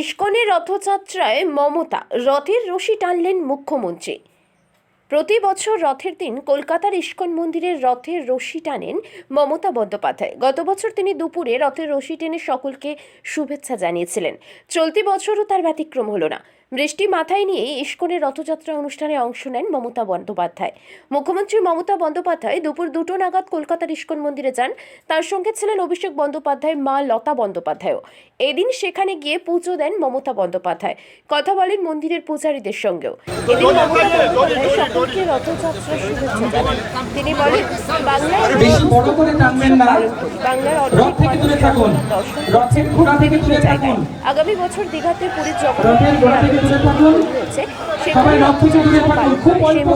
ইস্কনের রথযাত্রায় মমতা রথের রশি টানলেন মুখ্যমন্ত্রী। প্রতি বছর রথের দিন কলকাতার ইস্কন মন্দিরের রথের রশি টানেন মমতা বন্দ্যোপাধ্যায়। গত বছর তিনি দুপুরে রথের রশি টেনে সকলকে শুভেচ্ছা জানিয়েছিলেন। চলতি বছরও তার ব্যতিক্রম হলো না। বৃষ্টি মাথায় নিয়ে ইস্কনের রথযাত্রা অনুষ্ঠানে অংশ নেন মমতা বন্দ্যোপাধ্যায়। মুখ্যমন্ত্রী মমতা বন্দ্যোপাধ্যায় দুপুর দুটো নাগাদ কলকাতার ইস্কন মন্দিরে যান। তার সঙ্গে ছিলেন অভিষেক বন্দ্যোপাধ্যায় মা লতা বন্দ্যোপাধ্যায়ও। এদিন সেখানে গিয়ে পুজো দেন মমতা বন্দ্যোপাধ্যায়। কথা বলেন মন্দিরের পূজারীদের সঙ্গেও। এদিন মমতা বন্দ্যোপাধ্যায় সকলকে রথযাত্রা শুভেচ্ছা জানান। তিনি বলেন বাংলার অর্ধেক দর্শন। আগামী বছর দীঘাতে পুরীর জগন্নাথ দূরে থাকুন সবাই রথ থেকে দূরে থাকুন খুব অল্প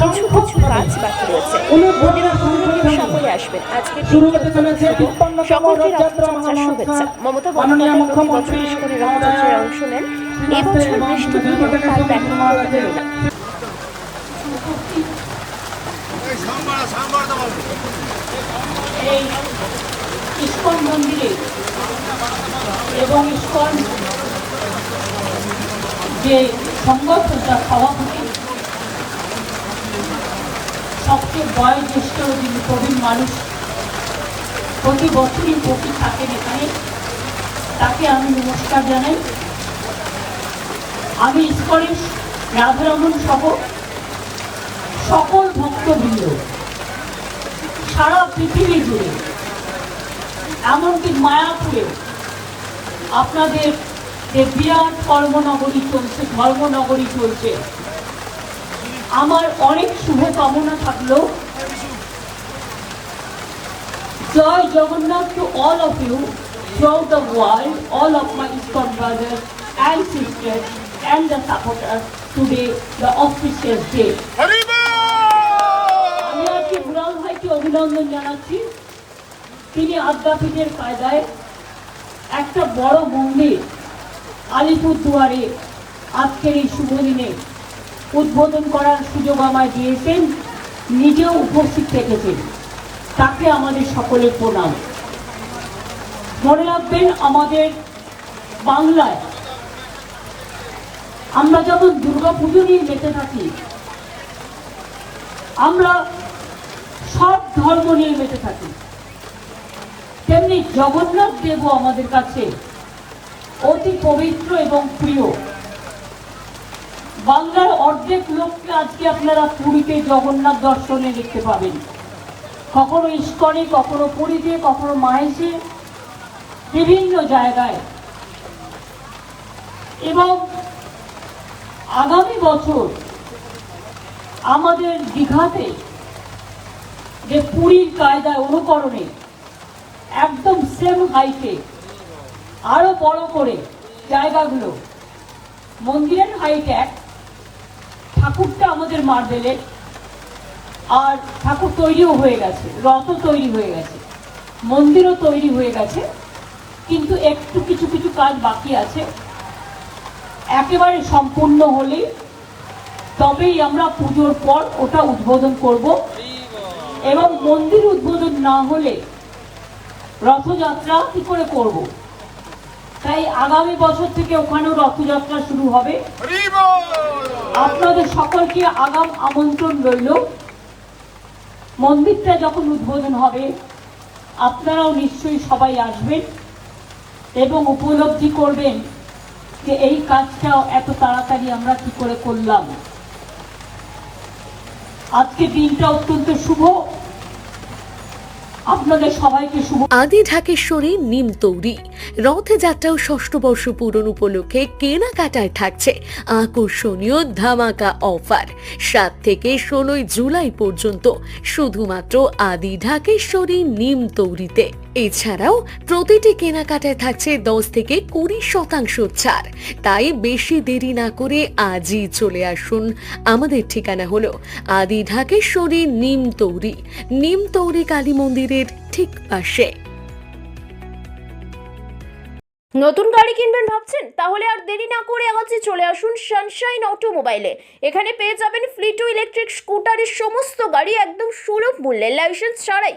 কিছু কিছু কাজ বাকি রয়েছে। সকলে আসবেন। আজকে শুরু হতে চলেছে তিপ্পান্নতম রথযাত্রা শুভেচ্ছা মমতা মাননীয় বন্দ্যোপাধ্যায় প্রতি বছর মুখ্যমন্ত্রী ইস্কনের রথযাত্রায় অংশ নেন এবছর বৃষ্টি তার ব্যতিক্রম এই ইস্কন মন্দিরে এবং ইস্কন যে সংগঠন তার সভাপতি সবচেয়ে বয়োজ্যেষ্ঠ যিনি প্রবীণ মানুষ, প্রতি বছরই উপস্থিত থাকেন এখানে। তাকে আমি নমস্কার জানাই। আমি ইস্কনের রাধারমন সহ সকল ভক্তবৃন্দ, সারা পৃথিবী জুড়ে, এমনকি মায়াপুরে আপনাদের যে বিরাট কর্মনগরী চলছে ধর্মনগরী চলছে। আমার অনেক শুভকামনা থাকল। জয় Jagannath to all of you throughout the world, all of my ISKCON brothers and sisters and the supporters today, the auspicious day. আমি আজকে বুড়াল ভাইকে অভিনন্দন জানাচ্ছি। তিনি আদ্যাপীঠের কায়দায় একটা বড় মন্দির আলিপুর দুয়ারে আজকের এই উদ্বোধন করার সুযোগ আমায় দিয়েছেন, নিজেও উপস্থিত থেকেছেন। তাকে আমাদের সকলের প্রণাম। মনে রাখবেন, আমাদের বাংলায় আমরা যেমন দুর্গা পুজো নিয়ে মেতে থাকি, আমরা সব ধর্ম নিয়ে মেতে থাকি, তেমনি জগন্নাথ দেবও আমাদের কাছে অতি পবিত্র এবং প্রিয়। বাংলার অর্ধেক লোককে আজকে আপনারা পুরীতে জগন্নাথ দর্শনে দেখতে পাবেন। কখনো ইস্কনে, কখনো পুরীতে, কখনো মাহেশে বিভিন্ন জায়গায়। এবং আগামী বছর আমাদের দীঘাতে যে পুরীর কায়দায় অনুকরণে একদম সেম হাইটে আরও বড় করে জায়গাগুলো। মন্দিরের হাইট এক, ঠাকুরটা আমাদের মার্বেলের আর ঠাকুর তৈরিও হয়ে গেছে, রথও তৈরি হয়ে গেছে, মন্দিরও তৈরি হয়ে গেছে, কিন্তু একটু কিছু কিছু কাজ বাকি আছে। একেবারে সম্পূর্ণ হলে তবেই আমরা পুজোর পর ওটা উদ্বোধন করব। এবং মন্দির উদ্বোধন না হলে রথযাত্রা কি করে করব? তাই আগামী বছর থেকে ওখানেও রথযাত্রা শুরু হবে। আপনাদের সকলকে আগাম আমন্ত্রণ রইল। মন্দিরটা যখন উদ্বোধন হবে, আপনারাও নিশ্চয়ই সবাই আসবেন এবং উপলব্ধি করবেন যে এই কাজটা এত তাড়াতাড়ি আমরা কি করে করলাম। আজকে দিনটা অত্যন্ত শুভ। আদি ঢাকেশ্বরী নিম তৌরি। রথযাত্রা ও ষষ্ঠ বর্ষ পূরণ উপলক্ষে কেনাকাটায় থাকছে আকর্ষণীয় ধামাকা অফার। সাত থেকে ষোলোই জুলাই পর্যন্ত শুধুমাত্র আদি ঢাকেশ্বরী নিম তৌরিতে। এছাড়াও প্রতিটি কেনাকাটায় থাকছে দশ থেকে কুড়ি শতাংশ ছাড়। তাই বেশি দেরি না করে আজই চলে আসুন। আমাদের ঠিকানা হলো আদি ঢাকেশ্বরী নিম তৌরি। নিম তৌরি কালী মন্দিরের ঠিক পাশে। নতুন গাড়ি কিনবেন ভাবছেন? তাহলে আর দেরি না করে আজই চলে আসুন সানশাইন অটোমোবাইলে। এখানে পেয়ে যাবেন ফ্লিটু ইলেকট্রিক, স্কুটারের সমস্ত গাড়ি একদম সুলভ মূল্যে, লাইসেন্স ছাড়াই।